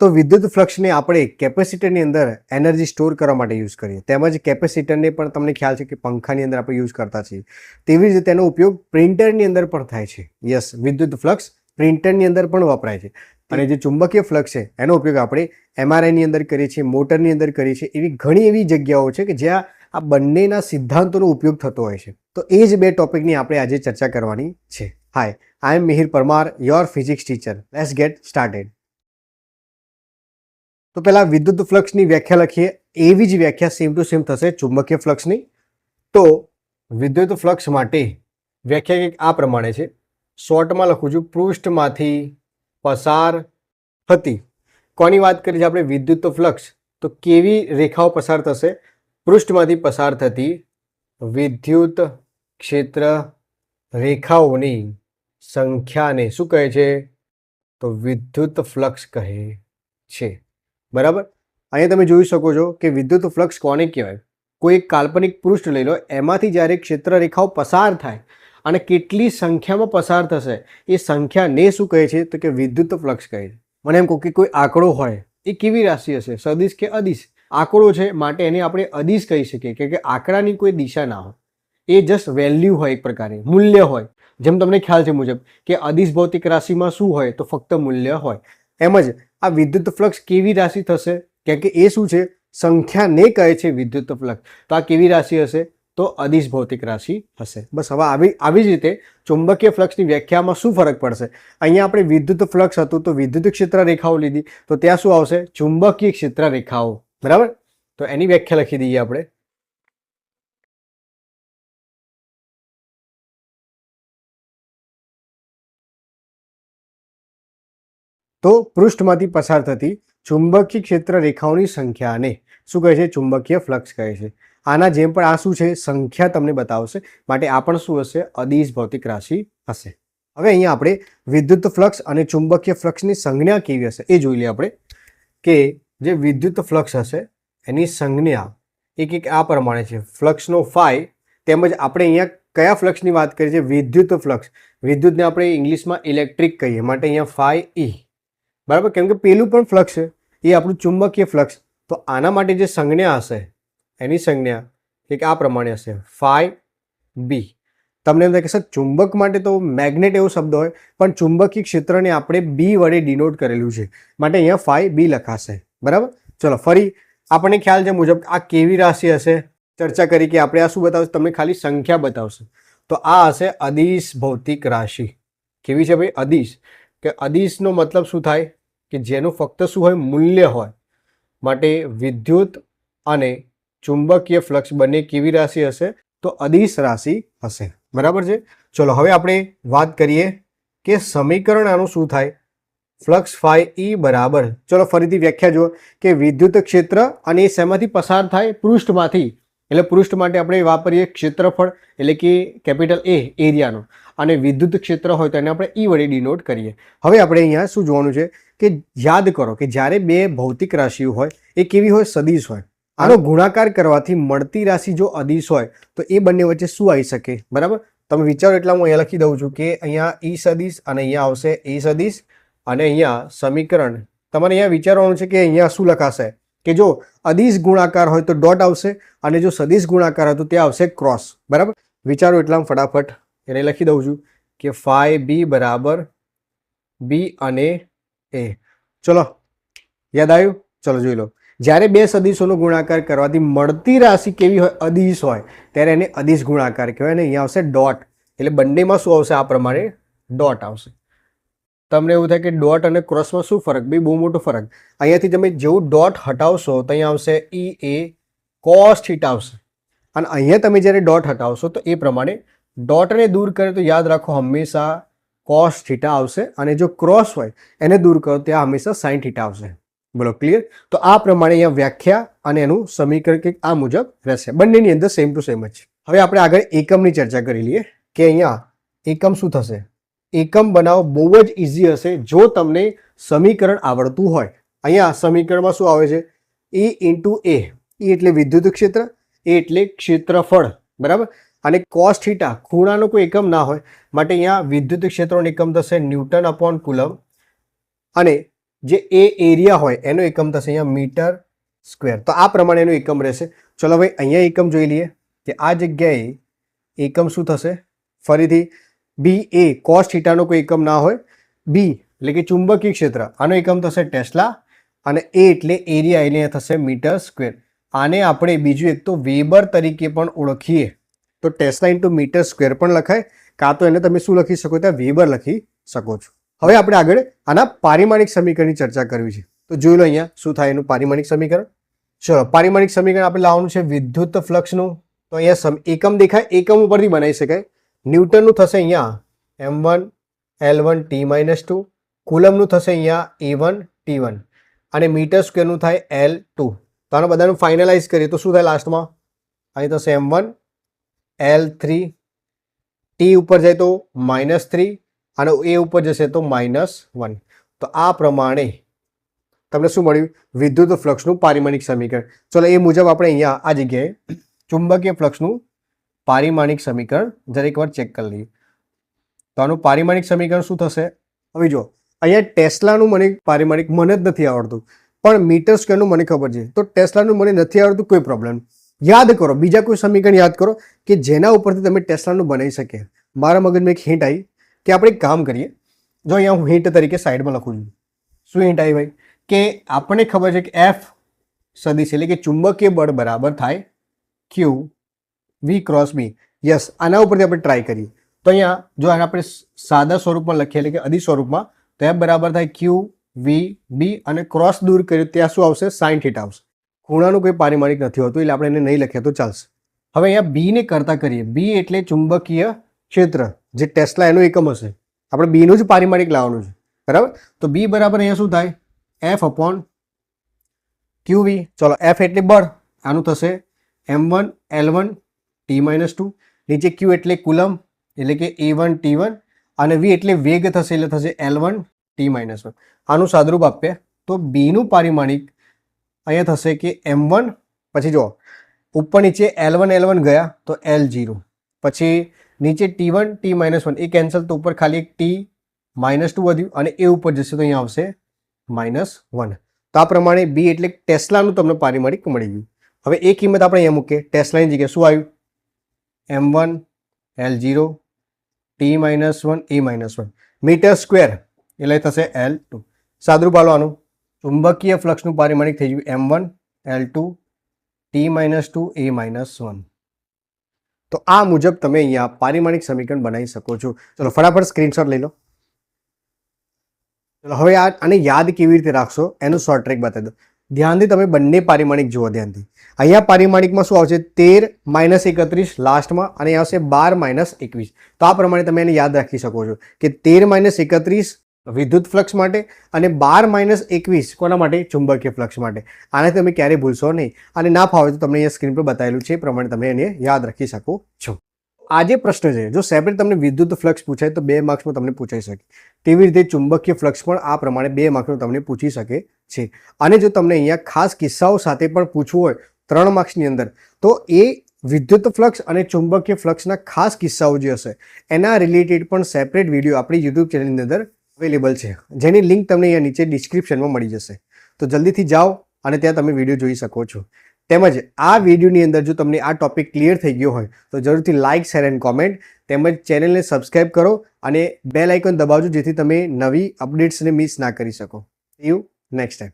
તો વિદ્યુત ફ્લક્સને આપણે કેપેસિટરની અંદર એનર્જી સ્ટોર કરવા માટે યુઝ કરીએ. તેમજ કેપેસિટરને પણ તમને ખ્યાલ છે કે પંખાની અંદર આપણે યુઝ કરતા છીએ. તેવી જ રીતે તેનો ઉપયોગ પ્રિન્ટરની અંદર પણ થાય છે. યસ, વિદ્યુત ફ્લક્સ પ્રિન્ટરની અંદર પણ વપરાય છે. અને જે ચુંબકીય ફ્લક્સ છે, એનો ઉપયોગ આપણે એમઆરઆઈની અંદર કરીએ છીએ, મોટરની અંદર કરીએ છીએ. એવી ઘણી એવી જગ્યાઓ છે કે જ્યાં આ બંનેના સિદ્ધાંતોનો ઉપયોગ થતો હોય છે. તો એ જ બે ટોપિકની આપણે આજે ચર્ચા કરવાની છે. Hi I am Mihir Parmar your physics teacher let's get started તો પહેલાં વિદ્યુત ફ્લક્સની વ્યાખ્યા લખીએ. એવી જ વ્યાખ્યા સેમ ટુ સેમ થશે ચુંબકીય ફ્લક્સની. તો વિદ્યુત ફ્લક્સ માટે વ્યાખ્યા કંઈક આ પ્રમાણે છે. શોર્ટમાં લખું છું, પૃષ્ઠમાંથી પસાર થતી. કોની વાત કરીએ છીએ આપણે? વિદ્યુત ફ્લક્સ. તો કેવી રેખાઓ પસાર થશે? પૃષ્ઠમાંથી પસાર થતી વિદ્યુત ક્ષેત્ર રેખાઓની સંખ્યાને શું કહે છે? તો વિદ્યુત ફ્લક્સ કહે છે. બરાબર? અહીંયા તમે જોઈ શકો છો કે વિદ્યુત ફ્લક્સ કોને કહેવાય? કોઈ એક કાલ્પનિક પૃષ્ઠ લઈ લો, એમાંથી જ્યારે ક્ષેત્ર રેખાઓ પસાર થાય અને કેટલી સંખ્યામાં પસાર થશે, એ સંખ્યાને શું કહે છે? તો કે વિદ્યુત ફ્લક્સ કહે છે. મને એમ કહું કે કોઈ આંકડો હોય, એ કેવી રાશિ હશે? સદિશ કે અદિશ? આંકડો છે માટે એને આપણે અદિશ કહી શકીએ કે કે આંકડાની કોઈ દિશા ના હોય. એ જસ્ટ વેલ્યુ હોય એક પ્રકારે, મૂલ્ય હોય. જેમ તમને ખ્યાલ છે મુજબ કે અદિશ ભૌતિક રાશિમાં શું હોય? તો ફક્ત મૂલ્ય હોય. એમ જ આ વિદ્યુત ફ્લક્સ કેવી રાશિ થશે? કેમ કે એ શું છે? સંખ્યાને કહે છે વિદ્યુત ફ્લક્સ. તો આ કેવી રાશિ હશે? તો અદિશ ભૌતિક રાશિ હશે. બસ હવે આવી આવી જ રીતે ચુંબકીય ફ્લક્સની વ્યાખ્યામાં શું ફરક પડશે? અહીંયા આપણે વિદ્યુત ફ્લક્સ હતું તો વિદ્યુત ક્ષેત્ર રેખાઓ લીધી. તો ત્યાં શું આવશે? ચુંબકીય ક્ષેત્ર રેખાઓ. બરાબર? તો એની વ્યાખ્યા લખી દઈએ આપણે. તો પૃષ્ઠમાંથી પસાર થતી ચુંબકીય ક્ષેત્ર રેખાઓની સંખ્યાને શું કહે છે? ચુંબકીય ફ્લક્સ કહે છે. આના જેમ પણ આ શું છે? સંખ્યા તમને બતાવશે. માટે આ પણ શું હશે? અદિશ ભૌતિક રાશિ હશે. હવે અહીંયા આપણે વિદ્યુત ફ્લક્સ અને ચુંબકીય ફ્લક્સની સંજ્ઞા કેવી હશે? એ જોઈ લઈએ આપણે કે જે વિદ્યુત ફ્લક્સ હશે, એની સંજ્ઞા એક એક આ પ્રમાણે છે. ફ્લક્સનો ફાઈ તેમજ આપણે અહીંયા કયા ફ્લક્સની વાત કરીએ છીએ? વિદ્યુત ફ્લક્સ વિદ્યુતને આપણે ઇંગ્લિશમાં ઇલેક્ટ્રિક કહીએ. માટે અહીંયા ફાઈ ઈ બરાબર? કેમ કે પેલું પણ ફ્લક્સ છે. એ આપણું ચુંબકીય ફ્લક્સ તો આના માટે જે સંજ્ઞા હશે, એની સંજ્ઞા એક આ પ્રમાણે હશે. ફાઈ બી તમને એમ થાય કે, સર, ચુંબક માટે તો મેગ્નેટ એવો શબ્દ હોય, પણ ચુંબકીય ક્ષેત્રને આપણે બી વડે ડિનોટ કરેલું છે. માટે અહીંયા ફાઈ બી લખાશે. બરાબર? ચલો, ફરી આપણને ખ્યાલ છે મુજબ આ કેવી રાશિ હશે? ચર્ચા કરી કે આપણે આ શું બતાવશે? તમને ખાલી સંખ્યા બતાવશે. તો આ હશે અદિશ ભૌતિક રાશિ. કેવી છે ભાઈ? અદિશ. કે અદિશનો મતલબ શું થાય? કે જેનું ફક્ત શું હોય? મૂલ્ય હોય. માટે વિદ્યુત અને ચુંબકીય ફ્લક્સ બંને કેવી રાશિ હશે? તો અદિશ રાશિ હશે. બરાબર છે? ચલો, હવે આપણે વાત કરીએ કે સમીકરણ આનું શું થાય? ફ્લક્સ ફાઈ ઈ બરાબર. ચલો, ફરીથી વ્યાખ્યા જુઓ કે વિદ્યુત ક્ષેત્ર અને એ શેમાંથી પસાર થાય પૃષ્ઠમાંથી. એટલે પૃષ્ઠ માટે આપણે વાપરીએ ક્ષેત્રફળ, એટલે કે કેપિટલ એ એરિયાનો. અને વિદ્યુત ક્ષેત્ર હોય તો એને આપણે ઈ વડે ડિનોટ કરીએ. હવે આપણે અહીંયા શું જોવાનું છે કે યાદ કરો કે જ્યારે બે ભૌતિક રાશિઓ હોય, એ કેવી હોય? સદિશ હોય. આનો ગુણાકાર કરવાથી મળતી રાશિ જો અદિશ હોય, તો એ બંને વચ્ચે શું આવી શકે? બરાબર? તમે વિચારો એટલા હું અહીંયા લખી દઉં છું કે અહીંયા ઈ સદિશ અને અહીંયા આવશે એ સદિશ અને અહીંયા સમીકરણ. તમારે અહીંયા વિચારવાનું છે કે અહીંયા શું લખાશે? કે જો અદિશ ગુણાકાર હોય તો ડોટ આવશે અને જો સદિશ ગુણાકાર હોય તો ત્યાં આવશે ક્રોસ. બરાબર? વિચારો એટલા ફટાફટ. એને લખી દઉં છું કે ફાઈ બી બરાબર બી અને એ. ચલો, યાદ આવ્યું? ચલો જોઈ લો. જ્યારે બે સદિશોનો ગુણાકાર કરવાથી મળતી રાશિ કેવી હોય? અદિશ હોય. ત્યારે એને અદિશ ગુણાકાર કહેવાય અને અહીંયા આવશે ડોટ. એટલે બંનેમાં શું આવશે? આ પ્રમાણે ડોટ આવશે. તમને એવું થાય કે ડોટ અને ક્રોસમાં શું ફરક? બી બહુ મોટો ફરક. અહીંયાથી તમે જેવું ડોટ હટાવશો, તો અહીંયા આવશે ઈ એ કોસ થીટ આવશે. અને અહીંયા તમે જ્યારે ડોટ હટાવશો, તો એ પ્રમાણે ડોટને દૂર કરે તો યાદ રાખો હંમેશા કોસ થીટા આવશે અને જો ક્રોસ હોય, એને દૂર કરો ત્યાં હંમેશા સાઇન થીટા આવશે. બોલો ક્લિયર તો આ પ્રમાણે અહીંયા વ્યાખ્યા અને એનું સમીકરણ કંઈક આ મુજબ રહેશે. બંનેની અંદર સેમ ટુ સેમ જ હવે આપણે આગળ એકમની ચર્ચા કરી લઈએ કે અહીંયા એકમ શું થશે? એકમ બનાવ બહુ જ ઇઝી હશે જો તમને સમીકરણ આવડતું હોય. અહીંયા સમીકરણમાં શું આવે છે? એ ઇન્ટુ એ એટલે વિદ્યુત ક્ષેત્ર એ એટલે ક્ષેત્રફળ. બરાબર? અને કોસ થીટા ખૂણાનો કોઈ એકમ ના હોય. માટે અહીંયા વિદ્યુત ક્ષેત્રનો એકમ થશે ન્યૂટન અપોન કુલમ અને જે એ એરિયા હોય, એનો એકમ થશે અહીંયા મીટર સ્ક્વેર. તો આ પ્રમાણે એનો એકમ રહેશે. ચલો ભાઈ અહીંયા એકમ જોઈ લઈએ કે આ જગ્યાએ એકમ શું થશે? ફરીથી બી એ કોસ થીટાનો કોઈ એકમ ના હોય. બી એટલે કે ચુંબકીય ક્ષેત્ર. આનો એકમ થશે ટેસ્લા. અને એ એટલે એરિયા એટલે થશે મીટર સ્ક્વેર. આને આપણે બીજું એક તો વેબર તરીકે પણ ઓળખીએ. તો ટેસ્લા ઇન્ટુ મીટર સ્ક્વેર પણ લખાય. કાં તો એને તમે શું લખી શકો? ત્યાં વેબર લખી શકો છો. હવે આપણે આગળ આના પારિમાણિક સમીકરણની ચર્ચા કરવી છે. તો જોઈ લો અહીંયા શું થાય એનું પારિમાણિક સમીકરણ. ચલો, પારિમાણિક સમીકરણ આપણે લાવવાનું છે વિદ્યુત ફ્લક્સનું. તો અહીંયા એકમ દેખાય. એકમ ઉપરથી બનાવી શકાય. ન્યૂટનનું થશે અહીંયા M one, L one, T minus two, કુલમનું થશે અહીંયા એ વન, ટી વન. અને મીટર સ્ક્વેરનું થાય એલ ટુ. તો આને બધાનું ફાઇનલાઇઝ કરીએ તો શું થાય લાસ્ટમાં? અહીં થશે M one, L three, T ઉપર જાય તો માઇનસ થ્રી, અને એ ઉપર જશે તો માઇનસ વન. તો આ પ્રમાણે તમને શું મળ્યું? વિદ્યુત ફ્લક્સનું પારિમાણિક સમીકરણ. ચલો એ મુજબ આપણે અહીંયા આ જગ્યાએ ચુંબકીય ફ્લક્સનું પારિમાણિક સમીકરણ જરીક વાર ચેક કરી લઈએ. તો આનું પારિમાણિક સમીકરણ શું થશે? હવે જો, અહીંયા ટેસ્લાનું મને પારિમાણિક, મને જ નથી આવડતું. પણ મીટર સ્ક્વેરનું મને ખબર છે. તો ટેસ્લાનું મને નથી આવડતું, કોઈ પ્રોબ્લેમ યાદ કરો, બીજા કોઈ સમીકરણ યાદ કરો કે જેના ઉપરથી તમે ટેસ્લાનું બનાવી શકે. મારા મગજમાં એક હિન્ટ આવી કે આપણે કામ કરીએ. જો અહીંયા હું હિન્ટ તરીકે સાઈડમાં લખું છું. શું હિન્ટ આવી ભાઈ? કે આપણને ખબર છે કે એફ સદીશ એટલે કે ચુંબકીય બળ બરાબર થાય Q V cross B yes આના ઉપરથી આપણે ટ્રાય કરીએ. તો અહીંયા, જો આને આપણે સાદા સ્વરૂપમાં લખીએ, એટલે કે અધિ સ્વરૂપમાં, તો એમ બરાબર થાય ક્યુ વી બી અને ક્રોસ દૂર કર્યું ત્યાં શું આવશે? સાઇન થીટા આવશે. ખૂણાનું કોઈ પારિમાણિક નથી હોતું, એટલે આપણે એને નહીં લખીએ તો ચાલશે. હવે અહીંયા બીને કરતા કરીએ. બી એટલે ચુંબકીય ક્ષેત્ર, જે ટેસ્લા એનું એકમ હશે. આપણે બીનું જ પારિમાણિક લાવવાનું છે. બરાબર? તો બી બરાબર અહીંયા શું થાય? એફ અપોન ક્યુ વી ચલો એફ એટલે બળ. આનું થશે M one L one T minus two નીચે ક્યુ એટલે કુલમ એટલે કે એ વન ટી વન અને વી એટલે વેગ થશે, એટલે થશે L one T minus one આનું સાદરૂપ આપીએ. તો બીનું પારિમાણિક અહીંયા થશે કે એમ વન પછી જો ઉપર નીચે એલ વન એલ વન ગયા, તો એલ જીરો પછી નીચે T one T minus one એ કેન્સલ તો ઉપર ખાલી એક ટી માઇનસ ટુ વધ્યું, અને એ ઉપર જશે તો અહીંયા આવશે માઇનસ વન તો આ પ્રમાણે બી એટલે ટેસ્લાનું તમને પારિમાણિક મળી ગયું. હવે એ કિંમત આપણે અહીંયા મૂકીએ. ટેસ્લાની જગ્યાએ શું આવ્યું? M one L zero T minus one A minus one metre square એટલે થશે એલ ટુ સાદરૂપ આલવાનું. ચુંબકીય ફ્લક્સનું પારિમાણિક થઈ ગયું M one L two T minus two A minus one તો આ મુજબ તમે અહીંયા પારિમાણિક સમીકરણ બનાવી શકો છો. ચલો ફટાફટ સ્ક્રીનશોટ લઈ લો. ચલો હવે આ આને યાદ કેવી રીતે રાખશો? એનું શોર્ટ ટ્રેક બતાવી દો. ધ્યાનથી તમે બંને પારિમાણિક જુઓ ધ્યાનથી. અહીંયા પારિમાણિકમાં શું આવશે? તેર માઇનસ એકત્રીસ લાસ્ટમાં અને આવશે બાર માઇનસ એકવીસ. તો આ પ્રમાણે તમે એને યાદ રાખી શકો છો કે તેર માઇનસ એકત્રીસ વિદ્યુત ફ્લક્સ માટે અને બાર માઇનસ એકવીસ કોના માટે? ચુંબકીય ફ્લક્સ માટે. આને તમે ક્યારેય ભૂલશો નહીં. અને ના ફાવે તો તમને અહીંયા સ્ક્રીન પર બતાવેલું છે એ પ્રમાણે તમે એને યાદ રાખી શકો છો. આ જે પ્રશ્ન છે, જો સેપરેટ તમને વિદ્યુત ફ્લક્સ પૂછાય તો બે માર્ક્સમાં તમને પૂછાઈ શકે. તેવી રીતે ચુંબકીય ફ્લક્સ પણ આ પ્રમાણે બે માર્ક્સમાં તમને પૂછી શકે છે. અને જો તમને અહીંયા ખાસ કિસ્સાઓ સાથે પણ પૂછવું હોય ત્રણ માર્ક્સની અંદર, તો એ વિદ્યુત ફ્લક્સ અને ચુંબકીય ફ્લક્સના ખાસ કિસ્સાઓ જે હશે, એના રિલેટેડ પણ સેપરેટ વીડિયો આપણી યુટ્યુબ ચેનલની અંદર અવેલેબલ છે. જેની લિંક તમને અહીંયા નીચે ડિસ્ક્રિપ્શનમાં મળી જશે. તો જલ્દીથી જાઓ અને ત્યાં તમે વીડિયો જોઈ શકો છો. તેમજ આ વિડીયોની અંદર જો તમને આ ટોપિક ક્લિયર થઈ ગયો હોય, તો જરૂરથી લાઇક શેર એન્ડ કોમેન્ટ તેમજ ચેનલને સબસ્ક્રાઈબ કરો અને બેલ આઇકન દબાવજો જેથી તમે નવી અપડેટ્સને મિસ ના કરી શકો. You next time.